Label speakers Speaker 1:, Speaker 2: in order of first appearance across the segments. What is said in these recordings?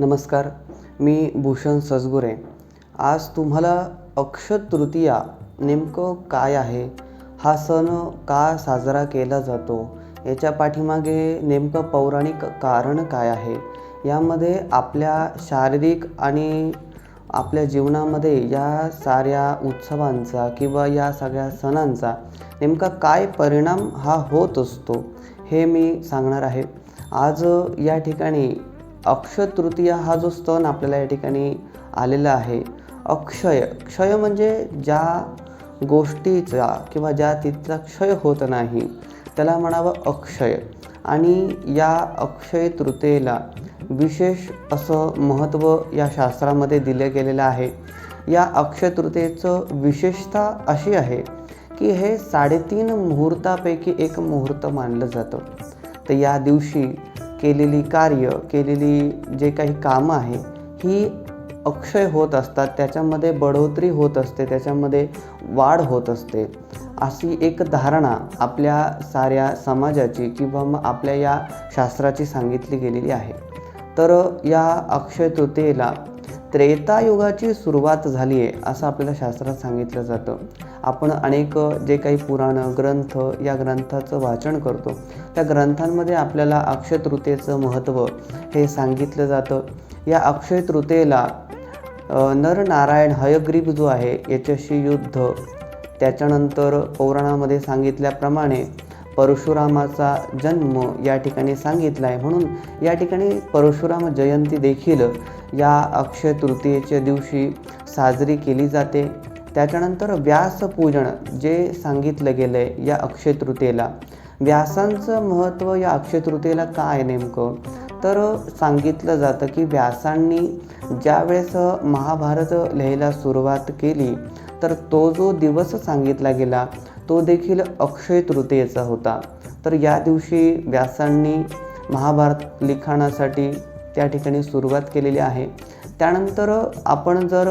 Speaker 1: नमस्कार मी भूषण सजगुरे. आज तुम्हाला अक्षय तृतीया नेमकं काय आहे? हा सण का साजरा केला जातो? याच्या पाठीमागे नेमकं पौराणिक कारण काय आहे? यामध्ये आपल्या शारीरिक आणि आपल्या जीवनामध्ये या साऱ्या उत्सवांचा किंवा या सगळ्या सणांचा नेमका काय परिणाम हा होत असतो हे मी सांगणार आहे. आज या ठिकाणी अक्षय तृतीया हा जो सण आपल्याला या ठिकाणी आलेला आहे अक्षय. क्षय म्हणजे ज्या गोष्टीचा किंवा ज्या तिथला क्षय होत नाही त्याला म्हणावं अक्षय. आणि या अक्षय तृतीयेला विशेष असं महत्त्व या शास्त्रामध्ये दिलं गेलेलं आहे. या अक्षय तृतीयेचं विशेषता अशी आहे की हे साडेतीन मुहूर्तापैकी एक मुहूर्त मानलं जातं. तर या दिवशी केलेली कार्य केलेली जे काही कामं आहे ही अक्षय होत असतात त्याच्यामध्ये बढोतरी होत असते त्याच्यामध्ये वाढ होत असते. अशी एक धारणा आपल्या साऱ्या समाजाची किंवा मग आपल्या या शास्त्राची सांगितली गेलेली आहे. तर या अक्षय तृतीयेला त्रेतायुगाची सुरुवात झाली आहे असं आपल्याला शास्त्रात सांगितलं जातं. आपण अनेक जे काही पुराणं ग्रंथ या ग्रंथाचं वाचन करतो. त्या ग्रंथांमध्ये आपल्याला अक्षय तृतीयेचं महत्त्व हे सांगितलं जातं. या अक्षय तृतीयेला नरनारायण हयग्रीब जो आहे याच्याशी युद्ध त्याच्यानंतर पौराणामध्ये सांगितल्याप्रमाणे परशुरामाचा जन्म या ठिकाणी सांगितला आहे म्हणून या ठिकाणी परशुराम जयंती देखील या अक्षय तृतीयेच्या दिवशी साजरी केली जाते. त्याच्यानंतर व्यासपूजन जे सांगितलं गेलं आहे या अक्षय तृतीयेला. व्यासांचं महत्त्व या अक्षय तृतीयेला काय नेमकं? तर सांगितलं जातं की व्यासांनी ज्यावेळेस महाभारत लिहायला सुरुवात केली तर तो जो दिवस सांगितला गेला तो देखील अक्षय तृतीयेचा होता. तर या दिवशी व्यासांनी महाभारत लिखाणासाठी त्या ठिकाणी सुरुवात केलेली आहे. त्यानंतर आपण जर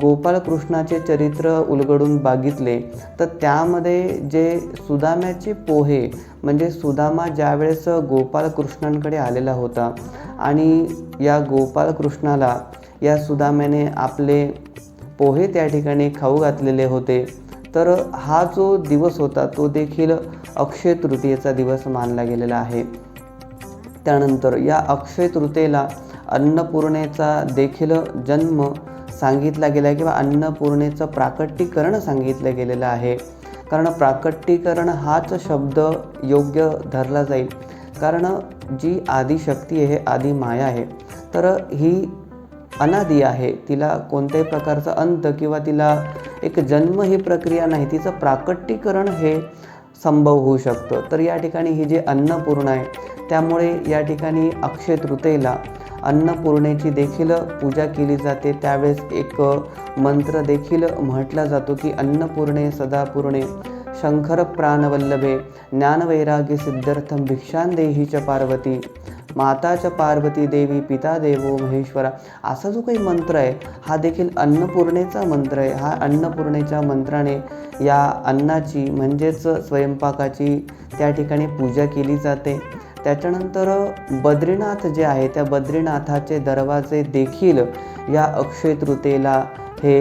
Speaker 1: गोपालकृष्णाचे चरित्र उलगडून बघितले तर त्यामध्ये जे सुदाम्याचे पोहे म्हणजे सुदामा ज्यावेळेस गोपालकृष्णांकडे आलेला होता आणि या गोपालकृष्णाला या सुदाम्याने आपले पोहे त्या ठिकाणी खाऊ घातलेले होते तर हा जो दिवस होता तो देखील अक्षय तृतीयेचा दिवस मानला गेलेला आहे. त्यानंतर या अक्षय तृतीयेला अन्नपूर्णेचा देखील जन्म सांगितला गेला आहे किंवा अन्नपूर्णेचं प्राकट्टीकरण सांगितलं गेलेलं आहे. कारण प्राकट्टीकरण हाच शब्द योग्य धरला जाईल. कारण जी आदिशक्ती आहे आदि माया आहे तर ही अनादी आहे. तिला कोणत्याही प्रकारचा अंत किंवा तिला एक जन्म ही प्रक्रिया नाही तिचं प्राकट्टीकरण हे संभव होऊ शकतं. तर या ठिकाणी ही जी अन्नपूर्ण आहे त्यामुळे या ठिकाणी अक्षय तृतीयेला अन्नपूर्णेची देखील पूजा केली जाते. त्यावेळेस एक मंत्र देखील म्हटला जातो की अन्नपूर्णे सदापूर्णे शंकर प्राणवल्लभे ज्ञानवैराग्य सिद्धार्थम भिक्षांदेही च पार्वती माता च पार्वती देवी पिता देवो महेश्वरा. असा जो काही मंत्र आहे हा देखील अन्नपूर्णेचा मंत्र आहे. हा अन्नपूर्णेच्या मंत्राने या अन्नाची म्हणजेच स्वयंपाकाची त्या ठिकाणी पूजा केली जाते. त्याच्यानंतर बद्रीनाथ जे आहे त्या बद्रीनाथाचे दरवाजे देखील या अक्षय तृतीयेला हे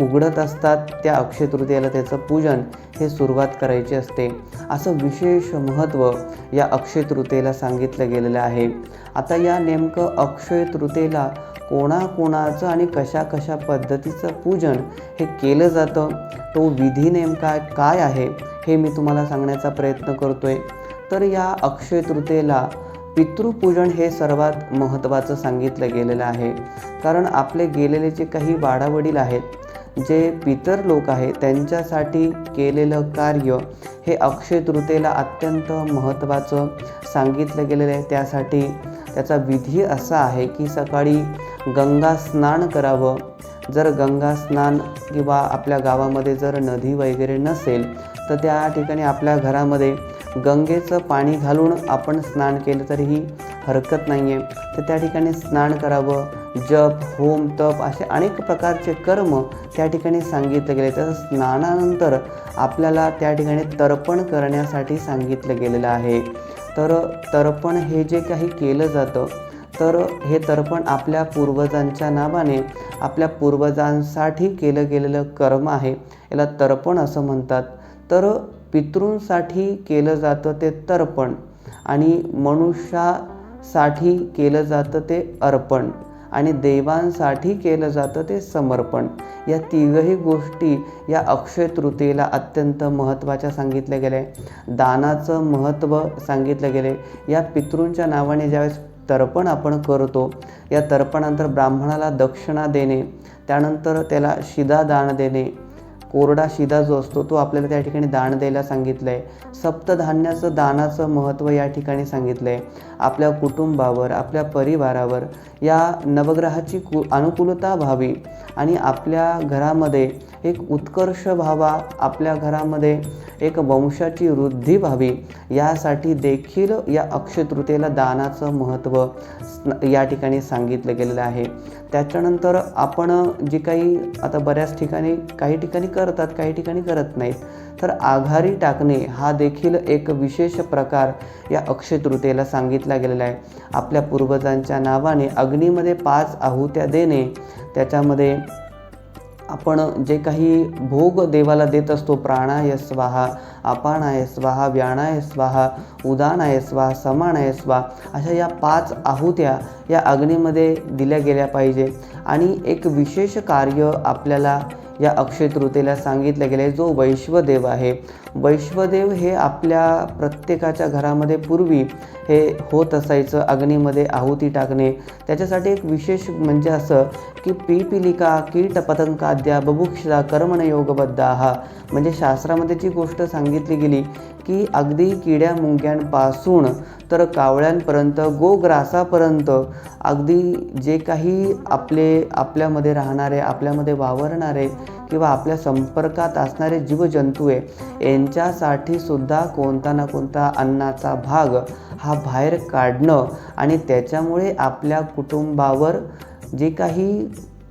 Speaker 1: उघडत असतात. त्या अक्षय तृतीयेला त्याचं पूजन हे सुरुवात करायची असते. असं विशेष महत्त्व या अक्षय तृतीयेला सांगितलं गेलेलं आहे. आता या नेमकं अक्षय तृतीयेला कोणाकोणाचं आणि कशा कशा पद्धतीचं पूजन हे केलं जातं तो विधी नेमका काय आहे हे मी तुम्हाला सांगण्याचा प्रयत्न करतो आहे तर या अक्षय तृतीयेला पितृपूजन हे सर्वात महत्त्वाचं सांगितलं गेलेलं आहे. कारण आपले गेलेले जे काही वाडावडील आहेत जे पितर लोक आहेत त्यांच्यासाठी केलेलं कार्य हे अक्षय तृतीयेला अत्यंत महत्त्वाचं सांगितलं गेलेलं आहे. त्यासाठी त्याचा विधी असा आहे की सकाळी गंगा स्नान करावं. जर गंगा स्नान किंवा आपल्या गावामध्ये जर नदी वगैरे नसेल तर त्या ठिकाणी आपल्या घरामध्ये गंगेचं पाणी घालून आपण स्नान केलं तरीही हरकत नाही आहे तर त्या ठिकाणी स्नान करावं जप होम तप असे अनेक प्रकारचे कर्म त्या ठिकाणी सांगितले गेले. तर स्नानानंतर आपल्याला त्या ठिकाणी तर्पण करण्यासाठी सांगितलं गेलेलं आहे. तर तर्पण हे जे काही केलं जातं तर हे तर्पण आपल्या पूर्वजांच्या नावाने आपल्या पूर्वजांसाठी केलं गेलेलं कर्म आहे. याला तर्पण असं म्हणतात. तर पितृंसाठी केलं जातं ते तर्पण आणि मनुष्यासाठी केलं जातं ते अर्पण आणि देवांसाठी केलं जातं ते समर्पण. या तिघही गोष्टी या अक्षय तृतीयेला अत्यंत महत्त्वाच्या सांगितल्या गेल्या. दानाचं महत्त्व सांगितलं गेले. या पितृंच्या नावाने ज्यावेळेस तर्पण आपण करतो या तर्पणानंतर ब्राह्मणाला दक्षिणा देणे त्यानंतर त्याला शिदा दान देणे कोरडा शिदा जो असतो तो आपल्याला त्या ठिकाणी दान द्यायला सांगितलं आहे सप्तधान्याचं दानाचं महत्त्व या ठिकाणी सांगितलं आहे आपल्या कुटुंबावर आपल्या परिवारावर या नवग्रहाची कु अनुकूलता व्हावी. आणि आपल्या घरामध्ये एक उत्कर्ष व्हावा आपल्या घरामध्ये एक वंशाची वृद्धी व्हावी यासाठी देखील या अक्षयतृतीयेला दानाचं महत्त्व या ठिकाणी सांगितलं गेलेलं आहे. त्याच्यानंतर आपण जे काही आता बऱ्याच ठिकाणी काही ठिकाणी करतात काही ठिकाणी करत नाहीत. तर आघारी टाकणे हा देखील एक विशेष प्रकार या अक्षय तृतीयेला सांगितला गेलेला आहे. आपल्या पूर्वजांच्या नावाने अग्नीमध्ये पाच आहुत्या देणे त्याच्यामध्ये आपण जे काही भोग देवाला देत असतो प्राणाय स्वाहा अपाणाय स्वाहा व्याणाय स्वाहा उदानाय स्वाहा समानाय स्वाहा अशा या पाच आहुत्या या अग्नीमध्ये दिल्या गेल्या पाहिजे. आणि एक विशेष कार्य आपल्याला या अक्षय तृतीयेला सांगितलं गेलं आहे जो वैश्वदेव आहे. वैश्वदेव हे आपल्या प्रत्येकाच्या घरामध्ये पूर्वी हे होत असायचं अग्नीमध्ये आहुती टाकणे. त्याच्यासाठी एक विशेष म्हणजे असं की पिपिलिका कीट पतंकाद्या बभुक्षा कर्मणयोगबद्धा हा म्हणजे शास्त्रामध्ये जी गोष्ट सांगितली गेली की अगदी किड्या मुंग्यांपासून तर कावळ्यांपर्यंत गोग्रासापर्यंत अगदी जे काही आपले आपल्यामध्ये राहणारे आपल्यामध्ये वावरणारे किंवा आपल्या संपर्कात असणारे जीवजंतू आहे यांच्यासाठी सुद्धा कोणता ना कोणता अन्नाचा भाग हा बाहेर काढणं आणि त्याच्यामुळे आपल्या कुटुंबावर जे काही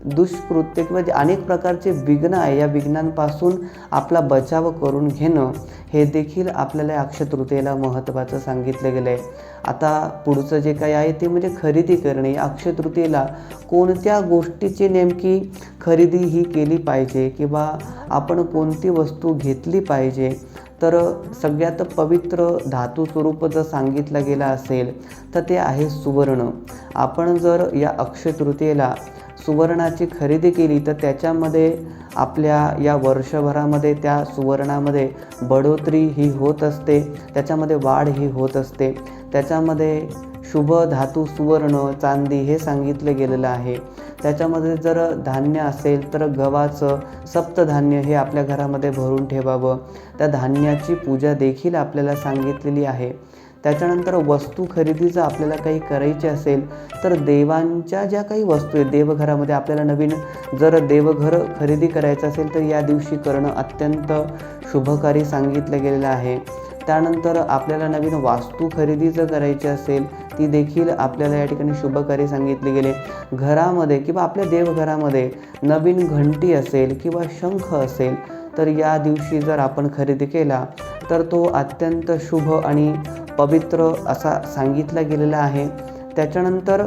Speaker 1: दुष्कृत्य किंवा जे अनेक प्रकारचे विघ्न आहे या विघ्नांपासून आपला बचाव करून घेणं हे देखील आपल्याला अक्षतृतीयेला महत्त्वाचं सांगितलं गेलं आहे आता पुढचं जे काही आहे ते म्हणजे खरेदी करणे. अक्षय तृतीयेला कोणत्या गोष्टीची नेमकी खरेदी ही केली पाहिजे किंवा आपण कोणती वस्तू घेतली पाहिजे? तर सगळ्यात पवित्र धातू स्वरूप जर सांगितलं गेलं असेल तर ते आहे सुवर्ण. आपण जर या अक्षतृतीयेला सुवर्णाची खरेदी केली तर त्याच्यामध्ये आपल्या या वर्षभरामध्ये त्या सुवर्णामध्ये बढोतरी ही होत असते. त्याच्यामध्ये वाढ ही होत असते. त्याच्यामध्ये शुभ धातू सुवर्ण चांदी हे सांगितलं गेलेलं आहे. त्याच्यामध्ये जर धान्य असेल तर गव्हाचं सप्तधान्य हे आपल्या घरामध्ये भरून ठेवावं. त्या धान्याची पूजा देखील आपल्याला सांगितलेली आहे. त्याच्यानंतर वस्तू खरेदी जर आपल्याला काही करायची असेल तर देवांच्या ज्या काही वस्तू आहेत देवघरामध्ये आपल्याला नवीन जर देवघर खरेदी करायचं असेल तर या दिवशी करणं अत्यंत शुभकारी सांगितलं गेलेलं आहे. त्यानंतर आपल्याला नवीन वास्तू खरेदी जर करायची असेल ती देखील आपल्याला या ठिकाणी शुभकारी सांगितले गेले. घरामध्ये किंवा आपल्या देवघरामध्ये नवीन घंटी असेल किंवा शंख असेल तर या दिवशी जर आपण खरेदी केला तर तो अत्यंत शुभ आणि पवित्र असा सांगितला गेलेला आहे. त्याच्यानंतर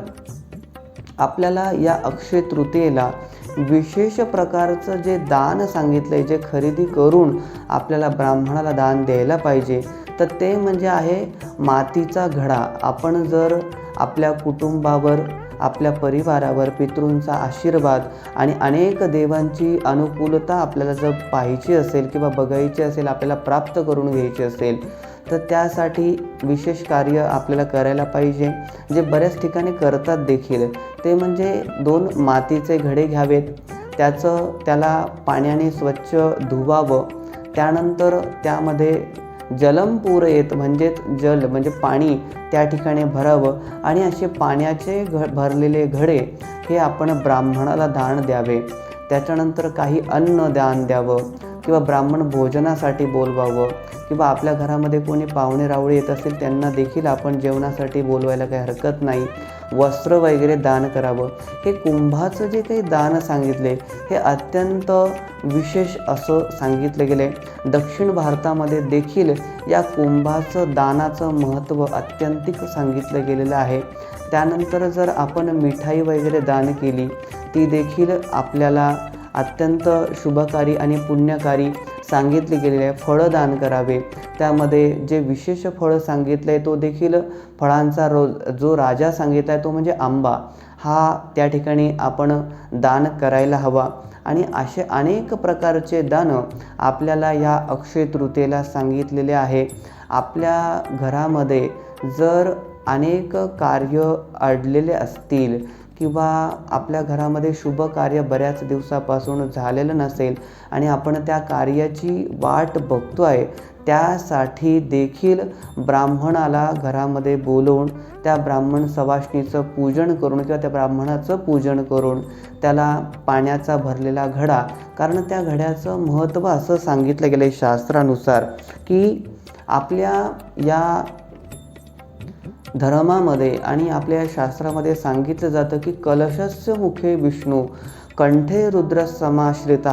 Speaker 1: आपल्याला या अक्षय तृतीयेला विशेष प्रकारचं जे दान सांगितलं आहे जे खरेदी करून आपल्याला ब्राह्मणाला दान द्यायला पाहिजे तर ते म्हणजे आहे मातीचा घडा. आपण जर आपल्या कुटुंबावर आपल्या परिवारावर पितृंचा आशीर्वाद आणि अनेक देवांची अनुकूलता आपल्याला जर पाहायची असेल किंवा बघायची असेल आपल्याला प्राप्त करून घ्यायची असेल तर त्यासाठी विशेष कार्य आपल्याला करायला पाहिजे. जे बऱ्याच ठिकाणी करतात देखील. ते म्हणजे दोन मातीचे घडे घ्यावेत. त्याचं त्याला पाण्याने स्वच्छ धुवावं. त्यानंतर त्यामध्ये जलमपूर येत म्हणजेच जल म्हणजे पाणी त्या ठिकाणी भरावं. आणि असे पाण्याचे घ भरलेले घडे हे आपण ब्राह्मणाला दान द्यावे. त्याच्यानंतर काही अन्न दान द्यावं. किंवा ब्राह्मण भोजनासाठी बोलवावं किंवा आपल्या घरामध्ये कोणी पाहुणे रावळे येत असेल त्यांना देखील आपण जेवणासाठी बोलवायला काही हरकत नाही. वस्त्र वगैरे दान करावं. हे कुंभाचं जे काही दान सांगितले हे अत्यंत विशेष असं सांगितलं गेलं आहे दक्षिण भारतामध्ये देखील या कुंभाचं दानाचं महत्त्व अत्यंतिक सांगितलं गेलेलं आहे. त्यानंतर जर आपण मिठाई वगैरे दान केली ती देखील आपल्याला अत्यंत शुभकारी आणि पुण्यकारी सांगितले गेलेले आहे फळं दान करावे. त्यामध्ये जे विशेष फळं सांगितलं आहे तो देखील फळांचा रो जो राजा सांगितला आहे तो म्हणजे आंबा. हा त्या ठिकाणी आपण दान करायला हवा. आणि असे अनेक प्रकारचे दानं आपल्याला या अक्षय तृतीयेला सांगितलेले आहे. आपल्या घरामध्ये जर अनेक कार्य अडलेले असतील किंवा आपल्या घरामध्ये शुभ कार्य बऱ्याच दिवसापासून झालेलं नसेल आणि आपण त्या कार्याची वाट बघतो आहे त्यासाठी देखील ब्राह्मणाला घरामध्ये बोलवून त्या ब्राह्मण सवाष्णीचं पूजन करून किंवा त्या ब्राह्मणाचं पूजन करून त्याला पाण्याचा भरलेला घडा कारण त्या घड्याचं महत्त्व असं सांगितलं गेलं आहे शास्त्रानुसार की आपल्या या धर्मामध्ये आणि आपल्या शास्त्रामध्ये सांगितलं जातं की कलशस्य मुखे विष्णू कंठे रुद्र समाश्रित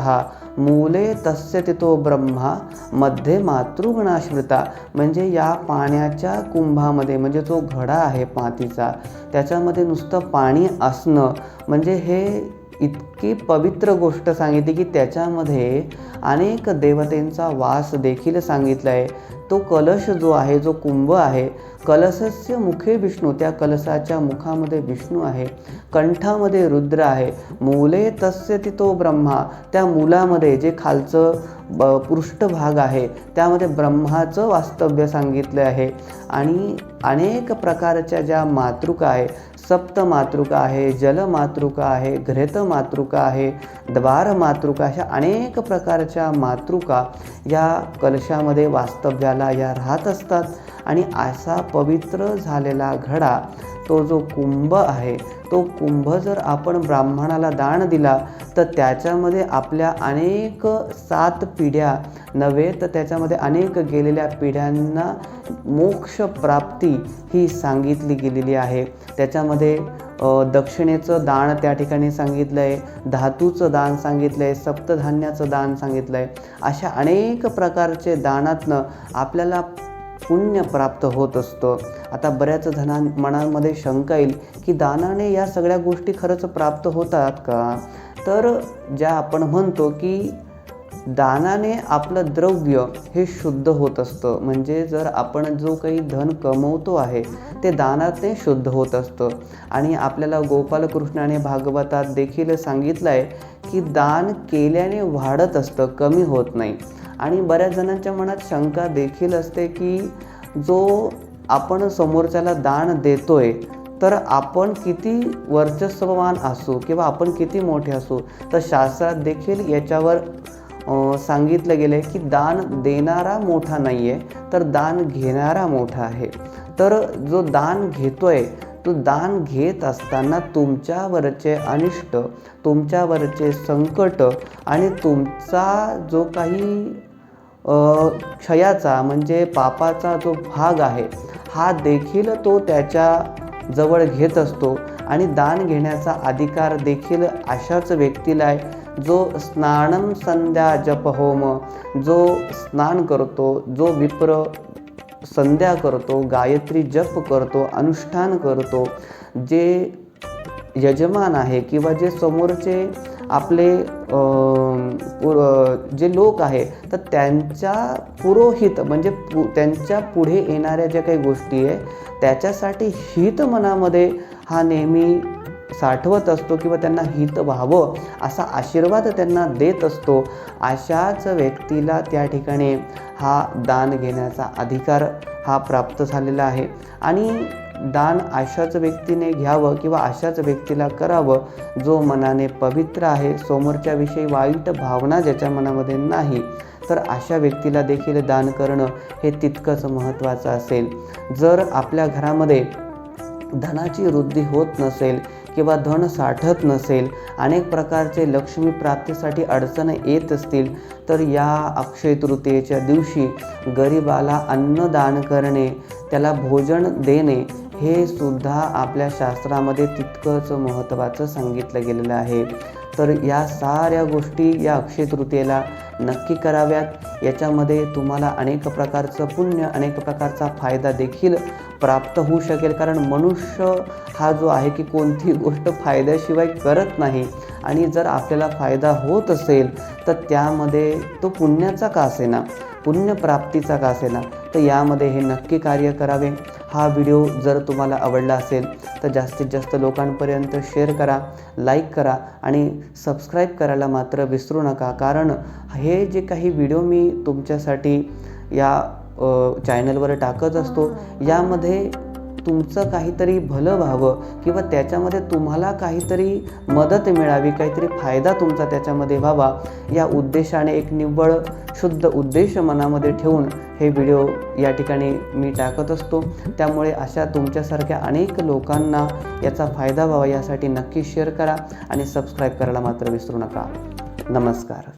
Speaker 1: मूले तस्य तितो ब्रह्मा मध्ये मातृगुणाश्रिता. म्हणजे या पाण्याच्या कुंभामध्ये म्हणजे जो घडा आहे मातीचा त्याच्यामध्ये नुसतं पाणी असणं म्हणजे हे इतकी पवित्र गोष्ट सांगितली की त्याच्यामध्ये अनेक देवतेंचा वास देखील सांगितला आहे तो कलश जो आहे जो कुंभ आहे कलशस्य मुखे विष्णू त्या कलशाच्या मुखामध्ये विष्णू आहे. कंठामध्ये रुद्र आहे. मुले तस्य तितो ब्रह्मा. त्या मुलामध्ये जे खालचं ब पृष्ठभाग आहे त्यामध्ये ब्रह्माचं वास्तव्य सांगितलं आहे. आणि अनेक प्रकारच्या ज्या मातृका आहे सप्त मातृका आहे जलमातृका आहे घृत मातृका आहे द्वार मातृका अशा अनेक प्रकारच्या मातृका या कलशामध्ये वास्तव्याला या राहत असतात. आणि असा पवित्र झालेला घडा तो जो कुंभ आहे तो कुंभ जर आपण ब्राह्मणाला दान दिला तर त्याच्यामध्ये आपल्या अनेक सात पिढ्या नव्हे तर त्याच्यामध्ये अनेक गेलेल्या पिढ्यांना मोक्ष प्राप्ती ही सांगितली गेलेली आहे. त्याच्यामध्ये दक्षिणेचं दान त्या ठिकाणी सांगितलं आहे धातूचं दान सांगितलं आहे सप्तधान्याचं दान सांगितलं आहे अशा अनेक प्रकारचे दानातनं आपल्याला पुण्य प्राप्त होत असतं. आता बऱ्याच जणां मनामध्ये शंका येईल की दानाने या सगळ्या गोष्टी खरंच प्राप्त होतात का? तर ज्या आपण म्हणतो की दानाने आपलं द्रव्य हे शुद्ध होत असतं. म्हणजे जर आपण जो काही धन कमवतो आहे ते दानाने शुद्ध होत असतं. आणि आपल्याला गोपालकृष्णाने भागवतात देखील सांगितलं आहे की दान केल्याने वाढत असतं कमी होत नाही. आणि बऱ्याच जणांच्या मनात शंका देखील असते की जो आपण समोरच्याला दान देतोय तर आपण किती वर्चस्ववान असू किंवा आपण किती मोठे असू तर शास्त्रात देखील याच्यावर सांगितलं गेलं आहे की दान देणारा मोठा नाही आहे तर दान घेणारा मोठा आहे. तर जो दान घेतो आहे तो दान घेत असताना तुमच्यावरचे अनिष्ट तुमच्यावरचे संकट आणि तुमचा जो काही क्षयाचा म्हणजे पापाचा जो भाग आहे हा देखील तो त्याच्याजवळ घेत असतो आणि दान घेण्याचा अधिकार देखील अशाच व्यक्तीला आहे जो स्नानम संध्या जप होम जो स्नान करतो जो विप्र संध्या करतो गायत्री जप करतो अनुष्ठान करतो जे यजमान आहे किंवा जे समोरचे आपले जे लोक आहे तर त्यांच्या पुरोहित म्हणजे पु त्यांच्या पुढे येणाऱ्या ज्या काही गोष्टी आहे त्याच्यासाठी हित मनामध्ये हा नेहमी साठवत असतो किंवा त्यांना हित व्हावं असा आशीर्वाद त्यांना देत असतो अशाच व्यक्तीला त्या ठिकाणी हा दान घेण्याचा अधिकार हा प्राप्त झालेला आहे. आणि दान अशाच व्यक्तीने घ्यावं किंवा अशाच व्यक्तीला करावं जो मनाने पवित्र आहे समोरच्याविषयी वाईट भावना ज्याच्या मनामध्ये नाही तर अशा व्यक्तीला देखील दान करणं हे तितकंच महत्त्वाचं असेल. जर आपल्या घरामध्ये धनाची वृद्धी होत नसेल किंवा धन साठत नसेल अनेक प्रकारचे लक्ष्मी प्राप्तीसाठी अडचण येत असतील तर या अक्षय तृतीयेच्या दिवशी गरिबाला अन्नदान करणे त्याला भोजन देणे हे सुद्धा आपल्या शास्त्रामध्ये तितकंच महत्त्वाचं सांगितलं गेलेलं आहे. तर या साऱ्या गोष्टी या अक्षय तृतीयेला नक्की कराव्यात. याच्यामध्ये तुम्हाला अनेक प्रकारचं पुण्य अनेक प्रकारचा फायदा देखील प्राप्त होऊ शकेल. कारण मनुष्य हा जो आहे की कोणती गोष्ट फायद्याशिवाय करत नाही. आणि जर आपल्याला फायदा होत असेल तर त्यामध्ये तो पुण्याचा का असेना? पुण्यप्राप्तीचा का असेना? तर यामध्ये हे नक्की कार्य करावे. हा व्हिडिओ जर तुम्हाला आवडला असेल तर जास्तीत जास्त लोकांपर्यंत शेअर करा लाईक करा आणि सबस्क्राईब करायला मात्र विसरू नका. कारण हे जे काही व्हिडिओ मी तुमच्यासाठी या चॅनलवर टाकत असतो यामध्ये तुमचं काहीतरी भलं व्हावं किंवा त्याच्यामध्ये तुम्हाला काहीतरी मदत मिळावी काहीतरी फायदा तुमचा त्याच्यामध्ये व्हावा या उद्देशाने एक निव्वळ शुद्ध उद्देश मनामध्ये ठेवून हे व्हिडिओ या ठिकाणी मी टाकत असतो. त्यामुळे अशा तुमच्यासारख्या अनेक लोकांना याचा फायदा व्हावा यासाठी नक्की शेअर करा आणि सबस्क्राईब करायला मात्र विसरू नका. नमस्कार.